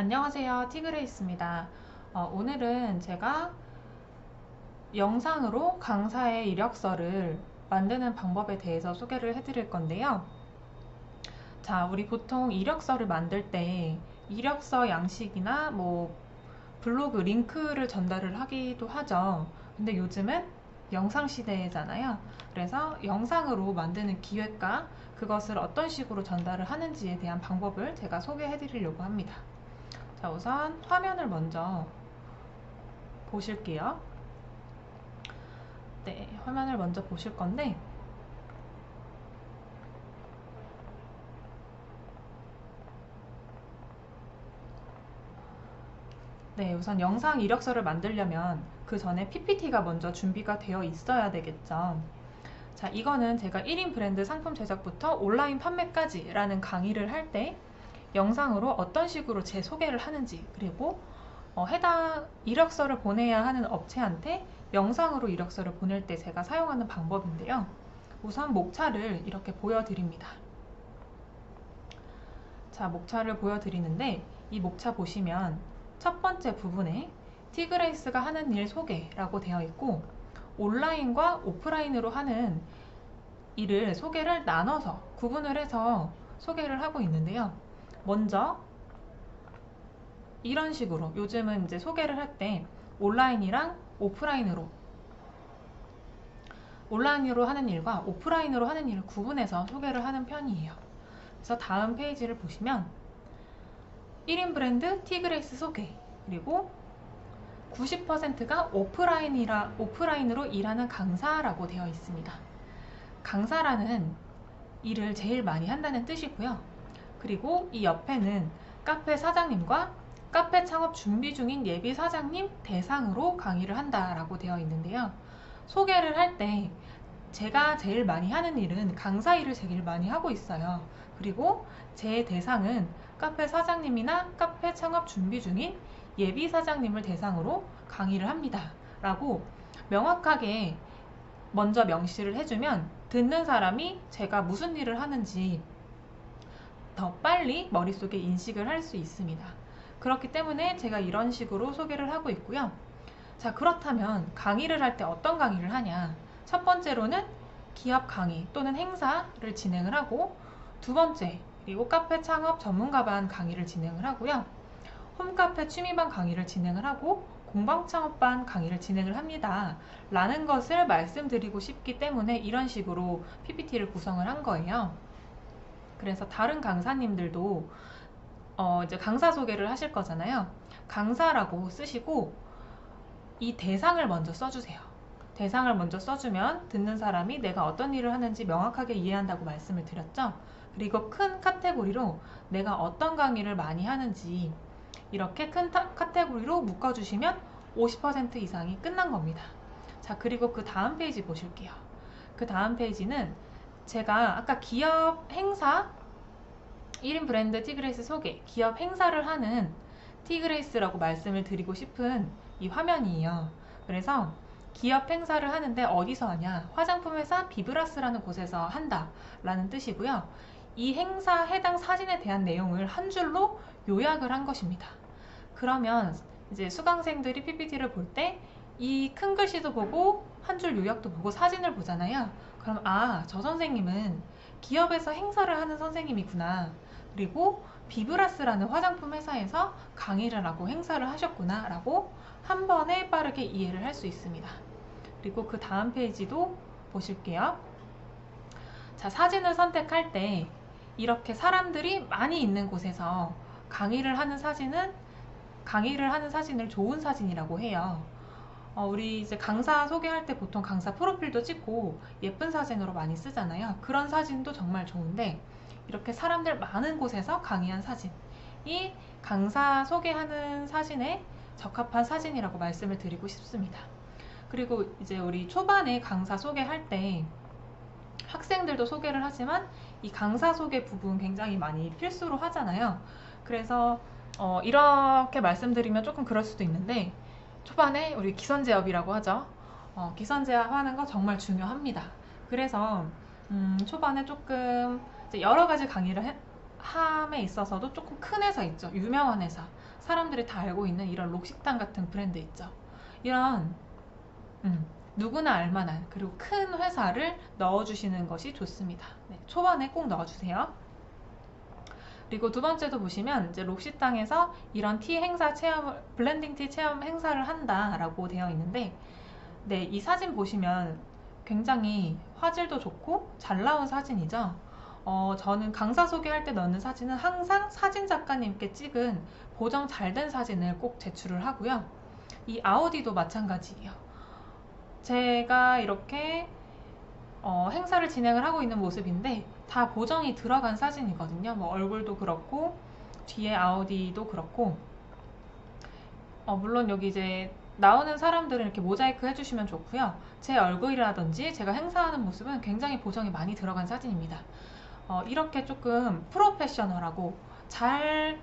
안녕하세요. 티그레이스입니다. 어, 오늘은 제가 영상으로 강사의 이력서를 만드는 방법에 대해서 소개를 해드릴 건데요. 자 우리 보통 이력서를 만들 때 이력서 양식이나 뭐 블로그 링크를 전달을 하기도 하죠. 근데 요즘은 영상 시대잖아요. 그래서 영상으로 만드는 기획과 그것을 어떤 식으로 전달을 하는지에 대한 방법을 제가 소개해 드리려고 합니다 자 우선 화면을 먼저 보실게요. 네 화면을 먼저 보실 건데 네 우선 영상 이력서를 만들려면 그 전에 PPT가 먼저 준비가 되어 있어야 되겠죠. 자 이거는 제가 1인 브랜드 상품 제작부터 온라인 판매까지 라는 강의를 할 때 영상으로 어떤 식으로 제 소개를 하는지 그리고 어, 해당 이력서를 보내야 하는 업체한테 영상으로 이력서를 보낼 때 제가 사용하는 방법인데요. 우선 목차를 이렇게 보여드립니다. 자, 목차를 보여드리는데 이 목차 보시면 첫 번째 부분에 티그레이스가 하는 일 소개라고 되어 있고 온라인과 오프라인으로 하는 일을 소개를 나눠서 구분을 해서 소개를 하고 있는데요. 먼저 이런 식으로 요즘은 이제 소개를 할 때 온라인이랑 오프라인으로 온라인으로 하는 일과 오프라인으로 하는 일을 구분해서 소개를 하는 편이에요. 그래서 다음 페이지를 보시면 1인 브랜드 티그레이스 소개 그리고 90%가 오프라인이라 오프라인으로 일하는 강사라고 되어 있습니다. 강사라는 일을 제일 많이 한다는 뜻이고요. 그리고 이 옆에는 카페 사장님과 카페 창업 준비 중인 예비 사장님 대상으로 강의를 한다라고 되어 있는데요. 소개를 할 때 제가 제일 많이 하는 일은 강사 일을 제일 많이 하고 있어요. 그리고 제 대상은 카페 사장님이나 카페 창업 준비 중인 예비 사장님을 대상으로 강의를 합니다. 라고 명확하게 먼저 명시를 해주면 듣는 사람이 제가 무슨 일을 하는지 더 빨리 머릿속에 인식을 할 수 있습니다. 그렇기 때문에 제가 이런 식으로 소개를 하고 있고요. 자, 그렇다면 강의를 할 때 어떤 강의를 하냐? 첫 번째로는 기업 강의 또는 행사를 진행을 하고 두 번째, 그리고 카페 창업 전문가반 강의를 진행을 하고요. 홈카페 취미반 강의를 진행을 하고 공방 창업반 강의를 진행을 합니다. 라는 것을 말씀드리고 싶기 때문에 이런 식으로 PPT를 구성을 한 거예요. 그래서 다른 강사님들도 어 이제 강사 소개를 하실 거잖아요. 강사라고 쓰시고 이 대상을 먼저 써주세요. 대상을 먼저 써주면 듣는 사람이 내가 어떤 일을 하는지 명확하게 이해한다고 말씀을 드렸죠. 그리고 큰 카테고리로 내가 어떤 강의를 많이 하는지 이렇게 큰 카테고리로 묶어주시면 50% 이상이 끝난 겁니다. 자, 그리고 그 다음 페이지 보실게요. 그 다음 페이지는 제가 아까 기업 행사 1인 브랜드 티그레이스 소개 기업 행사를 하는 티그레이스라고 말씀을 드리고 싶은 이 화면이에요. 그래서 기업 행사를 하는데 어디서 하냐? 화장품 회사 비브라스라는 곳에서 한다 라는 뜻이고요. 이 행사 해당 사진에 대한 내용을 한 줄로 요약을 한 것입니다. 그러면 이제 수강생들이 PPT를 볼 때 이 큰 글씨도 보고 한 줄 요약도 보고 사진을 보잖아요. 그럼 아, 저 선생님은 기업에서 행사를 하는 선생님이구나. 그리고 비브라스라는 화장품 회사에서 강의를 하고 행사를 하셨구나 라고 한 번에 빠르게 이해를 할 수 있습니다. 그리고 그 다음 페이지도 보실게요. 자, 사진을 선택할 때 이렇게 사람들이 많이 있는 곳에서 강의를 하는 사진은 강의를 하는 사진을 좋은 사진이라고 해요. 어, 우리 이제 강사 소개할 때 보통 강사 프로필도 찍고 예쁜 사진으로 많이 쓰잖아요. 그런 사진도 정말 좋은데 이렇게 사람들 많은 곳에서 강의한 사진이 강사 소개하는 사진에 적합한 사진이라고 말씀을 드리고 싶습니다. 그리고 이제 우리 초반에 강사 소개할 때 학생들도 소개를 하지만 이 강사 소개 부분 굉장히 많이 필수로 하잖아요. 그래서 어, 이렇게 말씀드리면 조금 그럴 수도 있는데 초반에 우리 기선제압이라고 하죠. 어, 기선제압하는 거 정말 중요합니다. 그래서 음, 초반에 조금 여러 가지 강의를 해, 함에 있어서도 조금 큰 회사 있죠. 유명한 회사. 사람들이 다 알고 있는 이런 록식당 같은 브랜드 있죠. 이런 음, 누구나 알만한 그리고 큰 회사를 넣어주시는 것이 좋습니다. 네, 초반에 꼭 넣어주세요. 그리고 두 번째도 보시면 이제 록시땅에서 이런 티 행사 체험을 블렌딩 티 체험 행사를 한다라고 되어 있는데 네, 이 사진 보시면 굉장히 화질도 좋고 잘 나온 사진이죠. 어, 저는 강사 소개할 때 넣는 사진은 항상 사진 작가님께 찍은 보정 잘 된 사진을 꼭 제출을 하고요. 이 아우디도 마찬가지예요. 제가 이렇게 어, 행사를 진행을 하고 있는 모습인데 다 보정이 들어간 사진이거든요. 뭐 얼굴도 그렇고 뒤에 아우디도 그렇고 어, 물론 여기 이제 나오는 사람들은 이렇게 모자이크 해주시면 좋고요. 제 얼굴이라든지 제가 행사하는 모습은 굉장히 보정이 많이 들어간 사진입니다. 어, 이렇게 조금 프로페셔널하고 잘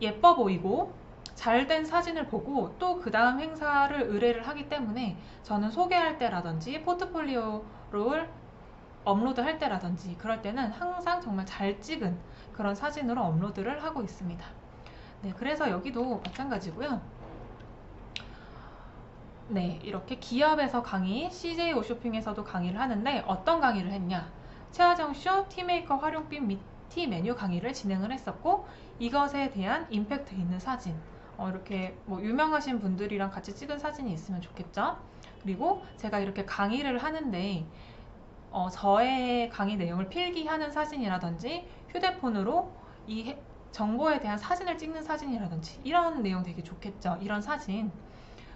예뻐 보이고 잘 된 사진을 보고 또 그 다음 행사를 의뢰를 하기 때문에 저는 소개할 때라든지 포트폴리오를 업로드 할 때라든지 그럴 때는 항상 정말 잘 찍은 그런 사진으로 업로드를 하고 있습니다. 네, 그래서 여기도 마찬가지고요. 네, 이렇게 기업에서 강의, CJ 오쇼핑에서도 강의를 하는데 어떤 강의를 했냐? 최하정 쇼 티메이커 활용빔 및 티 메뉴 강의를 진행을 했었고 이것에 대한 임팩트 있는 사진 어, 이렇게 뭐 유명하신 분들이랑 같이 찍은 사진이 있으면 좋겠죠. 그리고 제가 이렇게 강의를 하는데 어, 저의 강의 내용을 필기하는 사진이라든지 휴대폰으로 이 해- 정보에 대한 사진을 찍는 사진이라든지 이런 내용 되게 좋겠죠. 이런 사진.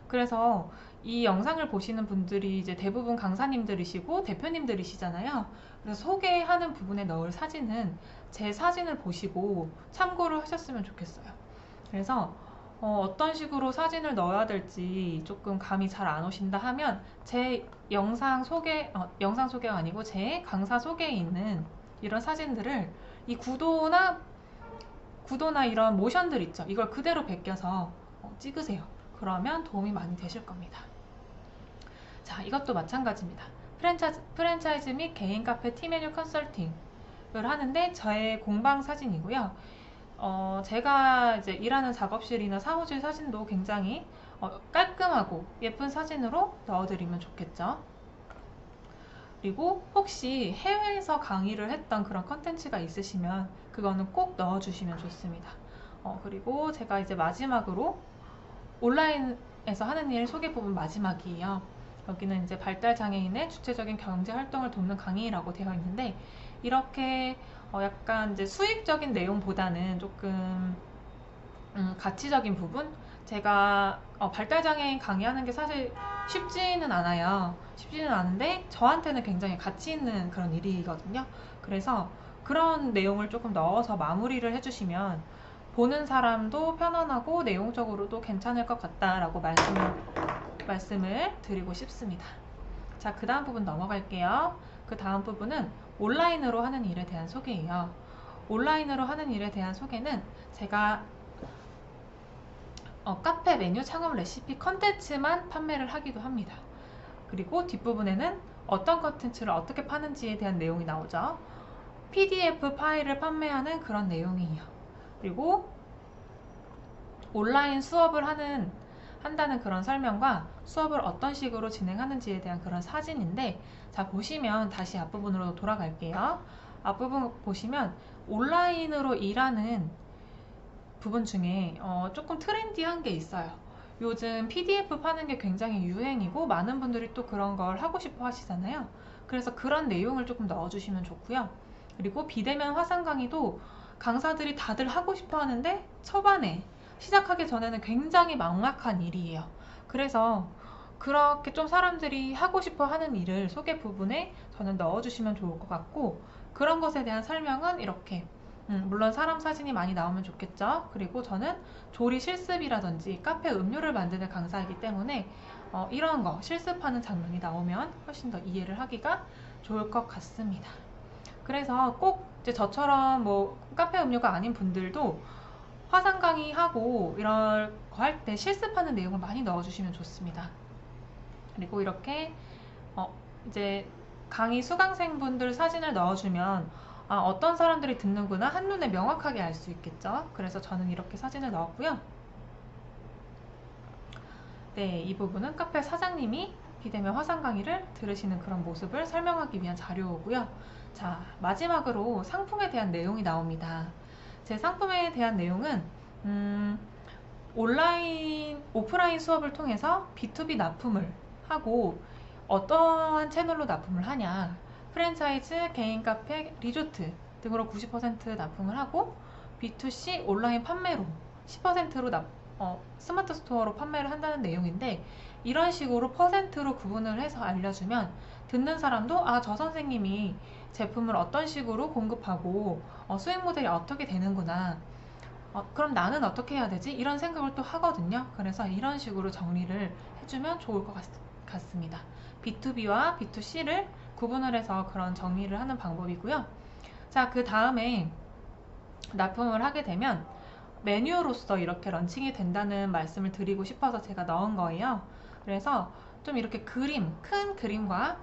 그래서 이 영상을 보시는 분들이 이제 대부분 강사님들이시고 대표님들이시잖아요. 그래서 소개하는 부분에 넣을 사진은 제 사진을 보시고 참고를 하셨으면 좋겠어요. 그래서 어, 떤 식으로 사진을 넣어야 될지 조금 감이 잘 안 오신다 하면 제 영상 소개, 어, 영상 소개가 아니고 제 강사 소개에 있는 이런 사진들을 이 구도나 구도나 이런 모션들 있죠. 이걸 그대로 베껴서 어, 찍으세요. 그러면 도움이 많이 되실 겁니다. 자, 이것도 마찬가지입니다. 프랜차이즈, 프랜차이즈 및 개인 카페 티메뉴 컨설팅을 하는데 저의 공방 사진이고요. 어, 제가 이제 일하는 작업실이나 사무실 사진도 굉장히 어, 깔끔하고 예쁜 사진으로 넣어드리면 좋겠죠. 그리고 혹시 해외에서 강의를 했던 그런 컨텐츠가 있으시면 그거는 꼭 넣어주시면 좋습니다. 어, 그리고 제가 이제 마지막으로 온라인에서 하는 일 소개 부분 마지막이에요. 여기는 이제 발달 장애인의 주체적인 경제 활동을 돕는 강의라고 되어 있는데 이렇게 어 약간 이제 수익적인 내용보다는 조금 음 가치적인 부분 제가 어 발달 장애인 강의하는 게 사실 쉽지는 않아요. 쉽지는 않은데 저한테는 굉장히 가치 있는 그런 일이거든요. 그래서 그런 내용을 조금 넣어서 마무리를 해주시면 보는 사람도 편안하고 내용적으로도 괜찮을 것 같다라고 말씀을, 말씀을 드리고 싶습니다. 자, 그 다음 부분 넘어갈게요. 그 다음 부분은 온라인으로 하는 일에 대한 소개예요. 온라인으로 하는 일에 대한 소개는 제가 어, 카페 메뉴 창업 레시피 컨텐츠만 판매를 하기도 합니다. 그리고 뒷부분에는 어떤 컨텐츠를 어떻게 파는지에 대한 내용이 나오죠. PDF 파일을 판매하는 그런 내용이에요. 그리고 온라인 수업을 하는 한다는 그런 설명과 수업을 어떤 식으로 진행하는지에 대한 그런 사진인데 자 보시면 다시 앞부분으로 돌아갈게요. 앞부분 보시면 온라인으로 일하는 부분 중에 어, 조금 트렌디한 게 있어요. 요즘 PDF 파는 게 굉장히 유행이고 많은 분들이 또 그런 걸 하고 싶어 하시잖아요. 그래서 그런 내용을 조금 넣어주시면 좋고요. 그리고 비대면 화상 강의도 강사들이 다들 하고 싶어 하는데 초반에 시작하기 전에는 굉장히 막막한 일이에요. 그래서 그렇게 좀 사람들이 하고 싶어 하는 일을 소개 부분에 저는 넣어주시면 좋을 것 같고 그런 것에 대한 설명은 이렇게 음, 물론 사람 사진이 많이 나오면 좋겠죠. 그리고 저는 조리 실습이라든지 카페 음료를 만드는 강사이기 때문에 어, 이런 거 실습하는 장면이 나오면 훨씬 더 이해를 하기가 좋을 것 같습니다. 그래서 꼭 이제 저처럼 뭐 카페 음료가 아닌 분들도 화상 강의하고 이런 거 할 때 실습하는 내용을 많이 넣어주시면 좋습니다. 그리고 이렇게 어 이제 강의 수강생분들 사진을 넣어주면 아, 어떤 사람들이 듣는구나 한눈에 명확하게 알 수 있겠죠. 그래서 저는 이렇게 사진을 넣었고요. 네, 이 부분은 카페 사장님이 비대면 화상 강의를 들으시는 그런 모습을 설명하기 위한 자료고요. 자, 마지막으로 상품에 대한 내용이 나옵니다. 제 상품에 대한 내용은 음, 온라인, 오프라인 수업을 통해서 B2B 납품을 하고 어떠한 채널로 납품을 하냐. 프랜차이즈, 개인 카페, 리조트 등으로 90% 납품을 하고 B2C 온라인 판매로 10%로 납, 어, 스마트 스토어로 판매를 한다는 내용인데 이런 식으로 퍼센트로 구분을 해서 알려주면 듣는 사람도 아, 저 선생님이 제품을 어떤 식으로 공급하고 어, 수익 모델이 어떻게 되는구나. 어, 그럼 나는 어떻게 해야 되지? 이런 생각을 또 하거든요. 그래서 이런 식으로 정리를 해주면 좋을 것 같, 같습니다. B2B와 B2C를 구분을 해서 그런 정리를 하는 방법이고요. 자, 그 다음에 납품을 하게 되면 메뉴로서 이렇게 런칭이 된다는 말씀을 드리고 싶어서 제가 넣은 거예요. 그래서 좀 이렇게 그림, 큰 그림과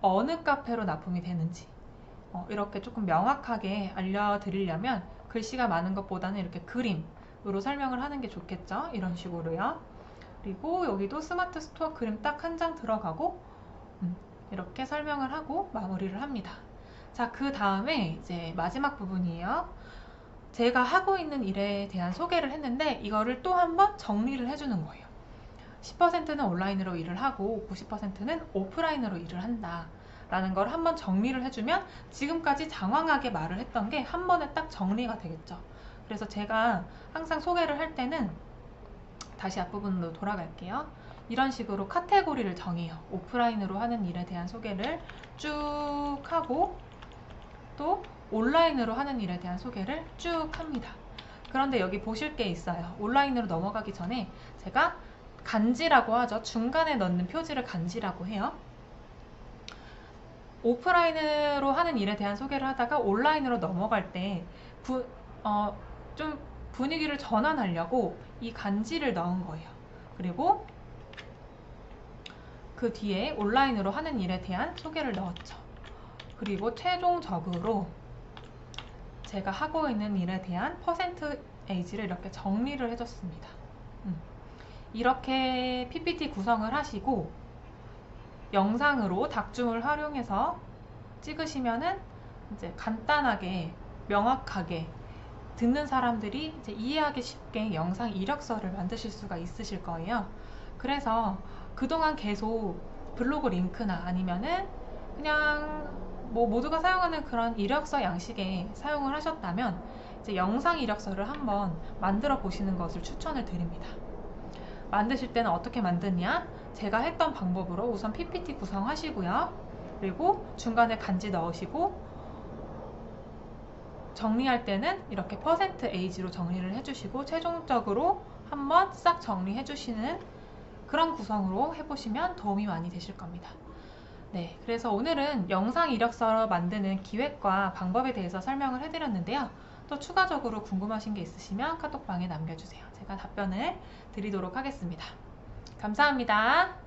어느 카페로 납품이 되는지 어, 이렇게 조금 명확하게 알려드리려면 글씨가 많은 것보다는 이렇게 그림으로 설명을 하는 게 좋겠죠. 이런 식으로요. 그리고 여기도 스마트 스토어 그림 딱 한 장 들어가고 음, 이렇게 설명을 하고 마무리를 합니다. 자, 그 다음에 이제 마지막 부분이에요. 제가 하고 있는 일에 대한 소개를 했는데 이거를 또 한번 정리를 해주는 거예요. 10%는 온라인으로 일을 하고 90%는 오프라인으로 일을 한다. 라는 걸 한번 정리를 해주면 지금까지 장황하게 말을 했던 게 한 번에 딱 정리가 되겠죠. 그래서 제가 항상 소개를 할 때는 다시 앞부분으로 돌아갈게요. 이런 식으로 카테고리를 정해요. 오프라인으로 하는 일에 대한 소개를 쭉 하고 또 온라인으로 하는 일에 대한 소개를 쭉 합니다. 그런데 여기 보실 게 있어요. 온라인으로 넘어가기 전에 제가 간지라고 하죠. 중간에 넣는 표지를 간지라고 해요. 오프라인으로 하는 일에 대한 소개를 하다가 온라인으로 넘어갈 때, 부, 어, 좀 분위기를 전환하려고 이 간지를 넣은 거예요. 그리고 그 뒤에 온라인으로 하는 일에 대한 소개를 넣었죠. 그리고 최종적으로 제가 하고 있는 일에 대한 퍼센트에이지를 이렇게 정리를 해줬습니다. 음. 이렇게 PPT 구성을 하시고 영상으로 닥줌을 활용해서 찍으시면은 이제 간단하게 명확하게 듣는 사람들이 이해하기 쉽게 영상 이력서를 만드실 수가 있으실 거예요. 그래서 그동안 계속 블로그 링크나 아니면은 그냥 뭐 모두가 사용하는 그런 이력서 양식에 사용을 하셨다면 이제 영상 이력서를 한번 만들어 보시는 것을 추천을 드립니다. 만드실 때는 어떻게 만드냐? 제가 했던 방법으로 우선 PPT 구성하시고요. 그리고 중간에 간지 넣으시고 정리할 때는 이렇게 퍼센트 에이지로 정리를 해주시고 최종적으로 한번 싹 정리해 주시는 그런 구성으로 해보시면 도움이 많이 되실 겁니다. 네, 그래서 오늘은 영상 이력서 만드는 기획과 방법에 대해서 설명을 해드렸는데요. 또 추가적으로 궁금하신 게 있으시면 카톡방에 남겨주세요. 제가 답변을 드리도록 하겠습니다. 감사합니다.